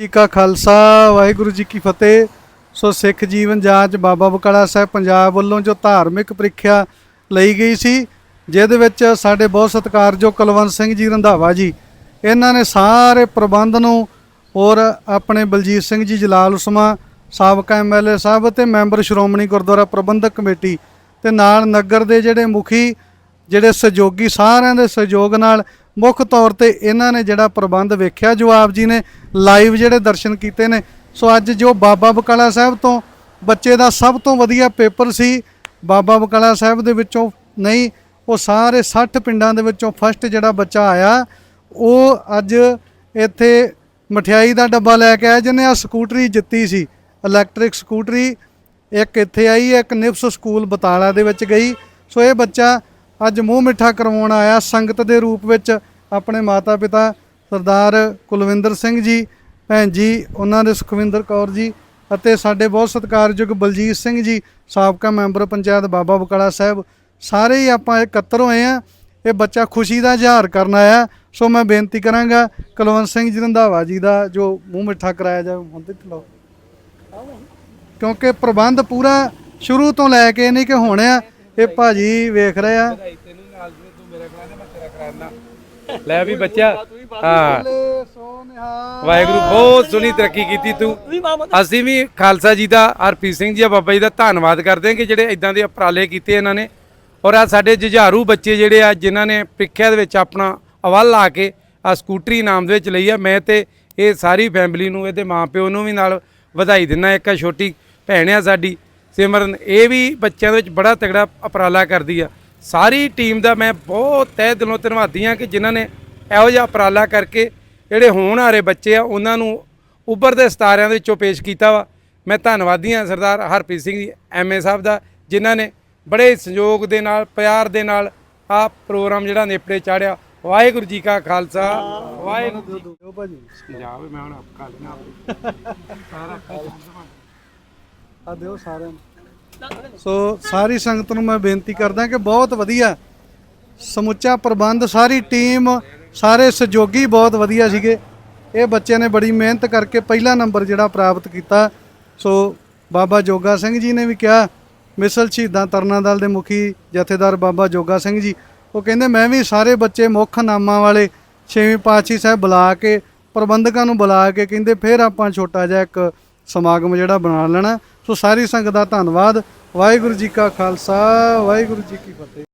ਜੀ ਕਾ ਖਾਲਸਾ, ਵਾਹਿਗੁਰੂ ਜੀ ਕੀ ਫਤਿਹ। ਸੋ ਸਿੱਖ ਜੀਵਨ ਜਾਂਚ ਬਾਬਾ ਬਕਾਲਾ ਸਾਹਿਬ ਪੰਜਾਬ ਵੱਲੋਂ ਜੋ ਧਾਰਮਿਕ ਪ੍ਰੀਖਿਆ ਲਈ ਗਈ ਸੀ, ਜਿਹਦੇ ਵਿੱਚ ਸਾਡੇ ਬਹੁਤ ਸਤਿਕਾਰਯੋਗ ਕੁਲਵੰਤ ਸਿੰਘ ਜੀ ਰੰਧਾਵਾ ਜੀ, ਇਹਨਾਂ ਨੇ ਸਾਰੇ ਪ੍ਰਬੰਧ ਨੂੰ ਔਰ ਆਪਣੇ ਬਲਜੀਤ ਸਿੰਘ ਜੀ, ਜਲਾਲ ਉਸਮਾ ਸਾਬਕਾ ਐਮਐਲਏ ਸਾਹਿਬ ਅਤੇ ਮੈਂਬਰ ਸ਼੍ਰੋਮਣੀ ਗੁਰਦੁਆਰਾ ਪ੍ਰਬੰਧਕ ਕਮੇਟੀ ਤੇ ਨਾਲ ਨਗਰ ਦੇ ਜਿਹੜੇ ਮੁਖੀ, ਜਿਹੜੇ ਸਹਿਯੋਗੀ ਸਾਰਿਆਂ ਦੇ ਸਹਿਯੋਗ ਨਾਲ ਮੁੱਖ ਤੌਰ ਤੇ ਇਹਨਾਂ ਨੇ ਜਿਹੜਾ ਪ੍ਰਬੰਧ ਵੇਖਿਆ ਜੋ ਆਪ ਜੀ ਨੇ ਲਾਈਵ ਜਿਹੜੇ ਦਰਸ਼ਨ ਕੀਤੇ ਨੇ। ਸੋ ਅੱਜ ਜੋ ਬਾਬਾ ਬਕਾਲਾ ਸਾਹਿਬ ਤੋਂ ਬੱਚੇ ਦਾ ਸਭ ਤੋਂ ਵਧੀਆ ਪੇਪਰ ਸੀ, ਬਾਬਾ ਬਕਾਲਾ ਸਾਹਿਬ ਦੇ ਵਿੱਚੋਂ ਨਹੀਂ, ਉਹ ਸਾਰੇ 60 ਪਿੰਡਾਂ ਦੇ ਵਿੱਚੋਂ ਫਸਟ ਜਿਹੜਾ ਬੱਚਾ ਆਇਆ, ਉਹ ਅੱਜ ਇੱਥੇ ਮਠਿਆਈ ਦਾ ਡੱਬਾ ਲੈ ਕੇ ਆਇਆ, ਜਿਹਨੇ ਆ ਸਕੂਟਰੀ ਜਿੱਤੀ ਸੀ ਇਲੈਕਟ੍ਰਿਕ ਸਕੂਟਰੀ। ਇੱਕ ਇੱਥੇ ਆਈ, ਇੱਕ ਨਿਪਸ ਸਕੂਲ ਬਤਾਲਾ ਦੇ ਵਿੱਚ ਗਈ। ਸੋ ਇਹ ਬੱਚਾ ਅੱਜ ਮੂੰਹ ਮਿੱਠਾ ਕਰਵਾਉਣ ਆਇਆ ਸੰਗਤ ਦੇ ਰੂਪ ਵਿੱਚ ਆਪਣੇ ਮਾਤਾ ਪਿਤਾ ਸਰਦਾਰ ਕੁਲਵਿੰਦਰ ਸਿੰਘ ਜੀ, ਭੈਣ ਜੀ, ਉਹਨਾਂ ਦੇ ਸੁਖਵਿੰਦਰ ਕੌਰ ਜੀ ਅਤੇ ਸਾਡੇ ਬਹੁਤ ਸਤਿਕਾਰਯੋਗ ਬਲਜੀਤ ਸਿੰਘ ਜੀ, ਸਾਬਕਾ ਮੈਂਬਰ ਪੰਚਾਇਤ ਬਾਬਾ ਬਕਾਲਾ ਸਾਹਿਬ, ਸਾਰੇ ਹੀ ਆਪਾਂ ਇਕੱਤਰ ਹੋਏ ਆ ਇਹ ਬੱਚਾ ਖੁਸ਼ੀ ਦਾ ਇਜ਼ਹਾਰ ਕਰਨ ਆਇਆ। ਸੋ ਮੈਂ ਬੇਨਤੀ ਕਰਾਂਗਾ ਕੁਲਵੰਤ ਸਿੰਘ ਜੀ ਰੰਧਾਵਾ ਜੀ ਦਾ ਜੋ ਮੂੰਹ ਮਿੱਠਾ ਕਰਾਇਆ ਜਾਵੇ, ਹੁਣ ਤੇ ਲਓ ਕਿਉਂਕਿ ਪ੍ਰਬੰਧ ਪੂਰਾ ਸ਼ੁਰੂ ਤੋਂ ਲੈ ਕੇ ਨਹੀਂ ਕਿ ਹੁਣ ਆ ਇਹ ਭਾਜੀ ਵੇਖ ਰਹੇ ਆ। ਤੈਨੂੰ ਨਾਲ ਜਿਵੇਂ ਤੂੰ ਮੇਰਾ ਕਰਾਣਾ ਮੈਂ ਤੇਰਾ ਕਰਾਣਾ ਲੈ ਵੀ ਬੱਚਾ ਹਾਂ। ਵਾਹਿਗੁਰੂ ਬਹੁਤ ਸੋਹਣੀ ਤਰੱਕੀ ਕੀਤੀ ਤੂੰ। ਅਸੀਂ ਵੀ ਖਾਲਸਾ ਜੀ ਦਾ ਹਰਪ੍ਰੀਤ ਸਿੰਘ ਜੀ ਆ ਬਾਬਾ ਜੀ ਦਾ ਧੰਨਵਾਦ ਕਰਦੇ ਹਾਂ ਕਿ ਜਿਹੜੇ ਇਦਾਂ ਦੇ ਉਪਰਾਲੇ ਕੀਤੇ ਇਹਨਾਂ ਨੇ। ਔਰ ਆ ਸਾਡੇ ਜੁਝਾਰੂ ਬੱਚੇ ਜਿਹੜੇ ਆ ਜਿਨ੍ਹਾਂ ਨੇ ਪ੍ਰੀਖਿਆ ਦੇ ਵਿੱਚ ਆਪਣਾ ਅਵਲ ਲਾ ਕੇ ਆ ਸਕੂਟਰੀ ਨਾਮ ਦੇ ਵਿੱਚ ਲਈ ਆ ਮੈਂ ਤੇ ਇਹ ਸਾਰੀ ਫੈਮਿਲੀ ਨੂੰ ਇਹਦੇ ਮਾਪਿਓ ਨੂੰ ਵੀ ਨਾਲ ਵਧਾਈ ਦਿੰਦਾ ਇੱਕ ਛੋਟੀ ਭੈਣ ਆ ਸਾਡੀ ਸਿਮਰਨ ਇਹ ਵੀ ਬੱਚਿਆਂ ਦੇ ਵਿੱਚ ਬੜਾ ਤਗੜਾ ਉਪਰਾਲਾ ਕਰਦੀ ਆ। ਸਾਰੀ ਟੀਮ ਦਾ ਮੈਂ ਬਹੁਤ ਤਹਿ ਦਿਲੋਂ ਧੰਨਵਾਦੀ ਆ ਕਿ ਜਿਨ੍ਹਾਂ ਨੇ ਇਹੋ ਜਿਹਾ ਉਪਰਾਲਾ ਕਰਕੇ ਜਿਹੜੇ ਹੋਣ ਹਾਰੇ ਬੱਚੇ ਆ ਉਹਨਾਂ ਨੂੰ ਉੱਭਰਦੇ ਸਤਾਰਿਆਂ ਦੇ ਵਿੱਚੋਂ ਪੇਸ਼ ਕੀਤਾ ਵਾ। ਮੈਂ ਧੰਨਵਾਦੀ ਆ ਸਰਦਾਰ ਹਰਪ੍ਰੀਤ ਸਿੰਘ ਜੀ ਐਮਏ ਸਾਹਿਬ ਦਾ ਜਿਨ੍ਹਾਂ ਨੇ ਬੜੇ ਸੰਯੋਗ ਦੇ ਨਾਲ ਪਿਆਰ ਦੇ ਨਾਲ ਆ ਪ੍ਰੋਗਰਾਮ ਜਿਹੜਾ ਨੇਪਰੇ ਚਾੜਿਆ। ਵਾਹਿਗੁਰੂ ਜੀ ਕਾ ਖਾਲਸਾ ਵਾਹਿਗੁਰੂ ਜੀ ਦਿਓ ਭਾਜੀ। ਪੰਜਾਬ ਮੈਂ ਹੁਣ ਆਪ ਖਾ ਲੈਣਾ ਸਾਰਾ ਆ ਦਿਓ ਸਾਰਿਆਂ ਨੂੰ। ਸੋ ਸਾਰੀ ਸੰਗਤ ਨੂੰ ਮੈਂ ਬੇਨਤੀ ਕਰਦਾ ਕਿ ਬਹੁਤ ਵਧੀਆ ਸਮੁੱਚਾ ਪ੍ਰਬੰਧ, ਸਾਰੀ ਟੀਮ, ਸਾਰੇ ਸਹਿਯੋਗੀ ਬਹੁਤ ਵਧੀਆ ਸੀਗੇ। ਇਹ ਬੱਚਿਆਂ ਨੇ ਬੜੀ ਮਿਹਨਤ ਕਰਕੇ ਪਹਿਲਾ ਨੰਬਰ ਜਿਹੜਾ ਪ੍ਰਾਪਤ ਕੀਤਾ। ਸੋ ਬਾਬਾ ਜੋਗਾ ਸਿੰਘ ਜੀ ਨੇ ਵੀ ਕਿਹਾ, ਮਿਸਲ ਸ਼ਹੀਦਾਂ ਤਰਨਾ ਦਲ ਦੇ ਮੁਖੀ ਜਥੇਦਾਰ ਬਾਬਾ ਜੋਗਾ ਸਿੰਘ ਜੀ, ਉਹ ਕਹਿੰਦੇ, ਮੈਂ ਵੀ ਸਾਰੇ ਬੱਚੇ ਮੁੱਖ ਨਾਮਾਂ ਵਾਲੇ ਛੇਵੀਂ ਪਾਤਸ਼ਾਹ ਸਾਹਿਬ ਬੁਲਾ ਕੇ, ਪ੍ਰਬੰਧਕਾਂ ਨੂੰ ਬੁਲਾ ਕੇ ਕਹਿੰਦੇ, ਫਿਰ ਆਪਾਂ ਛੋਟਾ ਜਿਹਾ ਇੱਕ ਸਮਾਗਮ ਜਿਹੜਾ ਬਣਾ ਲੈਣਾ। ਸੋ ਸਾਰੀ ਸੰਗਤ ਦਾ ਧੰਨਵਾਦ। ਵਾਹਿਗੁਰੂ ਜੀ ਕਾ ਖਾਲਸਾ ਵਾਹਿਗੁਰੂ ਜੀ ਕੀ ਫਤਿਹ।